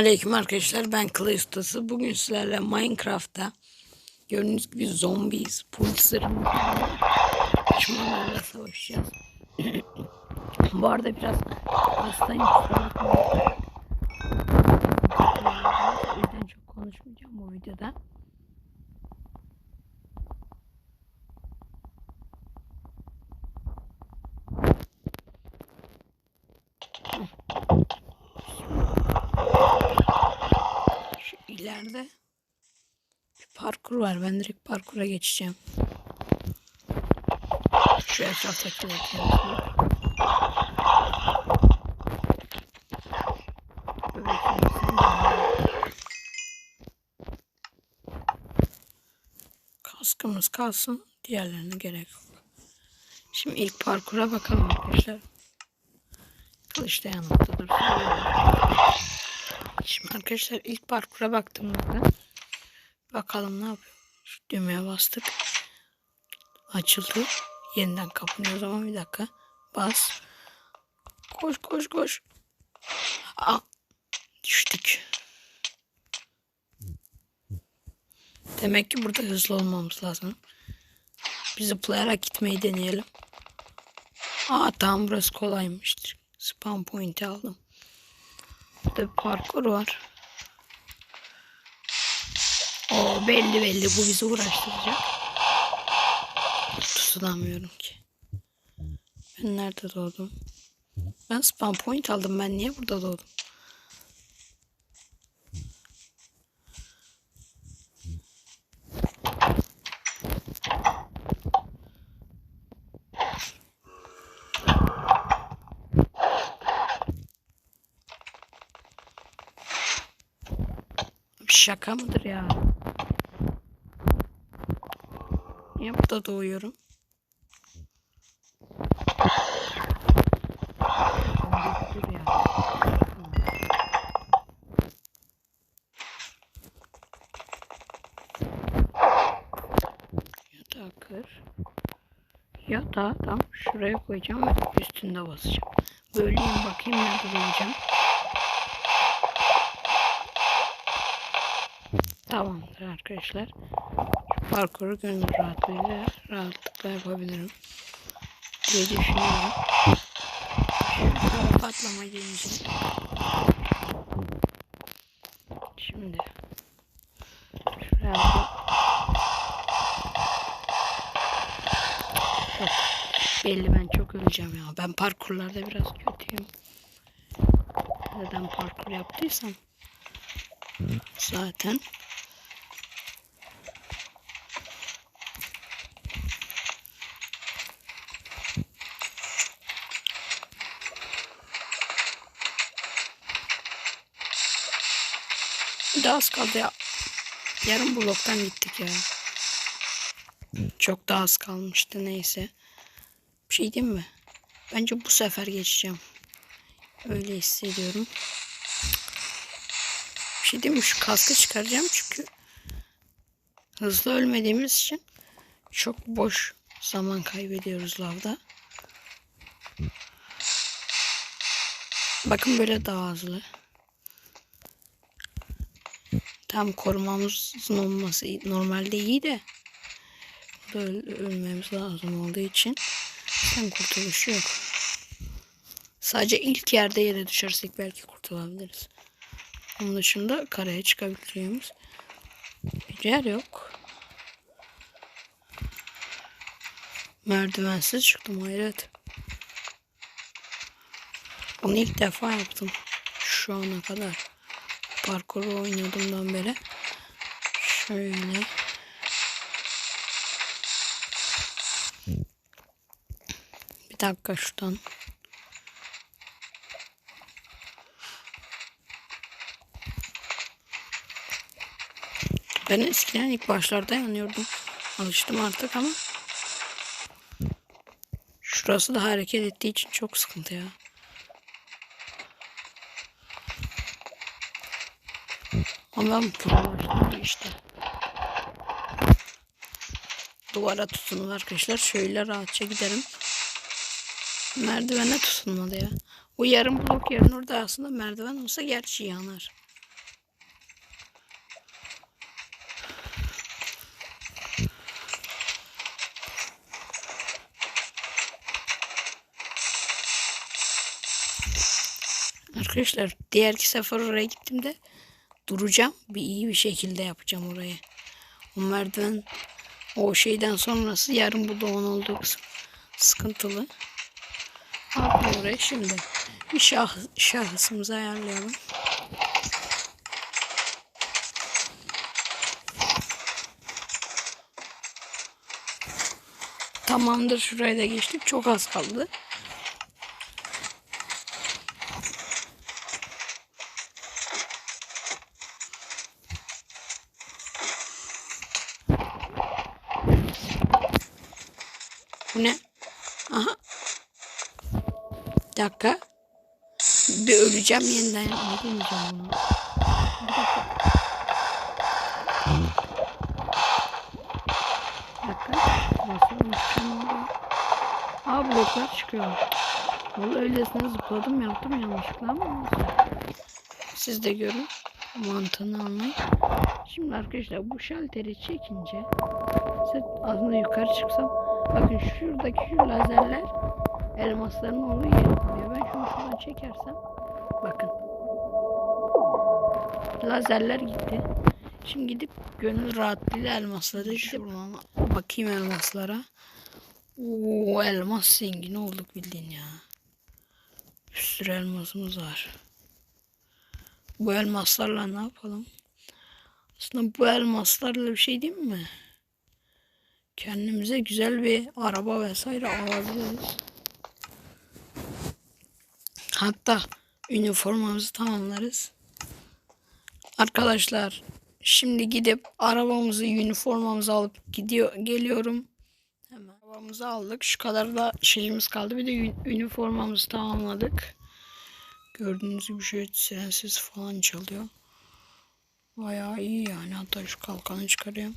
Aleyküm arkadaşlar ben Ustası. Bugün sizlerle Minecraft'ta gördüğünüz gibi zombiyiz. Pulsar'ın düşmanlarla savaşacağız. Bu arada biraz hastayım. kusura bakmayın. O yüzden çok konuşmayacağım bu videoda. Şu ileride bir parkur var. Ben direkt parkura geçeceğim. Şu etraftaki temizleyeyim. Kaskımız kalsın. Diğerlerine gerek yok. Şimdi ilk parkura bakalım arkadaşlar. Kılıç da yanımda. Arkadaşlar ilk parkura baktığımızda bakalım ne yapıyor. Düğmeye bastık. Açıldı. Yeniden kapanıyor o zaman bir dakika. Bas. Koş koş koş. Aa, düştük. Demek ki burada hızlı olmamız lazım. Bir zıplayarak gitmeyi deneyelim. Aa tamam burası kolaymıştır. Spawn point'i aldım. Burada parkur var. O belli belli bu bizi uğraştıracak. Tutunamıyorum ki. Ben nerede doğdum? Ben spawn point aldım. Ben niye burada doğdum? Şaka mıdır ya? Niye burada doğuyorum? Ya. Yatağı kır. Yatağı tam şuraya koyacağım ve üstünde basacağım. Böyleyim bakayım nerede bulacağım. Tamamdır arkadaşlar. Şu parkuru gönül rahatlığıyla rahatlıkla yapabilirim. Diye düşünüyorum. Şu patlama gelince. Şimdi. Şuraya Of, Belli ben çok öleceğim ya. Ben parkurlarda biraz kötüyüm. Neden parkur yaptıysam. Zaten. Daha az kaldı ya. Yarım bloktan gittik ya. Çok daha az kalmıştı neyse. Bir şey diyeyim mi? Bence bu sefer geçeceğim. Öyle hissediyorum. Bir şey diyeyim mi? Şu kaskı çıkaracağım çünkü hızlı ölmediğimiz için çok boş zaman kaybediyoruz lavda. Bakın böyle daha hızlı. Tam korumamızın olması normalde iyi de öl- ölmemiz lazım olduğu için sen kurtuluşu yok. Sadece ilk yerde yere düşersek belki kurtulabiliriz. Onun dışında karaya çıkabileceğimiz bir yer yok. Merdivensiz çıktım hayret. Bunu ilk defa yaptım. Şu ana kadar. Parkuru oynadığımdan beri. Şöyle. Bir dakika şuradan. Ben eskiden ilk başlarda yanıyordum. Alıştım artık ama. Şurası da hareket ettiği için çok sıkıntı ya. Ama ben prolaştım işte. Duvara tutunur arkadaşlar. Şöyle rahatça giderim. Merdivene tutunmadı ya. Bu yarım blok yerin orada aslında merdiven olsa gerçi yanar. Arkadaşlar diğer iki sefer oraya gittim de duracağım. Bir iyi bir şekilde yapacağım orayı. O merdiven o şeyden sonrası yarın bu doğan olduğu kısım sıkıntılı. Yapayım oraya şimdi? Bir şah, şahısımızı ayarlayalım. Tamamdır şuraya da geçtik. Çok az kaldı. Bu ne? Aha. Bir dakika. Bir öleceğim yeniden. Ne bunu? Aa bloklar çıkıyor. Vallahi öylesine zıpladım yaptım yanlışlıkla ama. Siz de görün. Mantığını anlayın. Şimdi arkadaşlar bu şalteri çekince aslında yukarı çıksam bakın şuradaki şu lazerler elmasların olduğu yere koyuyor. Ben şunu şuradan çekersem bakın lazerler gitti. Şimdi gidip gönül rahatlığıyla elmasları şuradan bakayım elmaslara. Oo elmas zengin olduk bildiğin ya. Bir sürü elmasımız var. Bu elmaslarla ne yapalım? Aslında bu elmaslarla bir şey değil mi? Kendimize güzel bir araba vesaire alabiliriz. Hatta üniformamızı tamamlarız. Arkadaşlar şimdi gidip arabamızı, üniformamızı alıp gidiyor geliyorum. Hemen arabamızı aldık. Şu kadar da şeyimiz kaldı. Bir de ün- üniformamızı tamamladık. Gördüğünüz gibi şöyle sirensiz falan çalıyor. Bayağı iyi yani. Hatta şu kalkanı çıkarıyorum.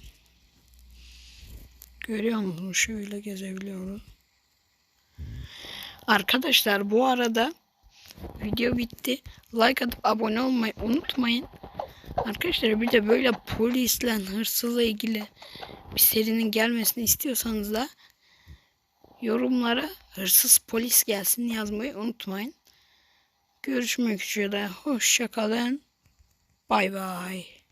Görüyor musunuz? Şöyle gezebiliyoruz. Arkadaşlar bu arada video bitti. Like atıp abone olmayı unutmayın. Arkadaşlar bir de böyle polisle hırsızla ilgili bir serinin gelmesini istiyorsanız da yorumlara hırsız polis gelsin yazmayı unutmayın. Görüşmek üzere. Hoşçakalın. Bay bay.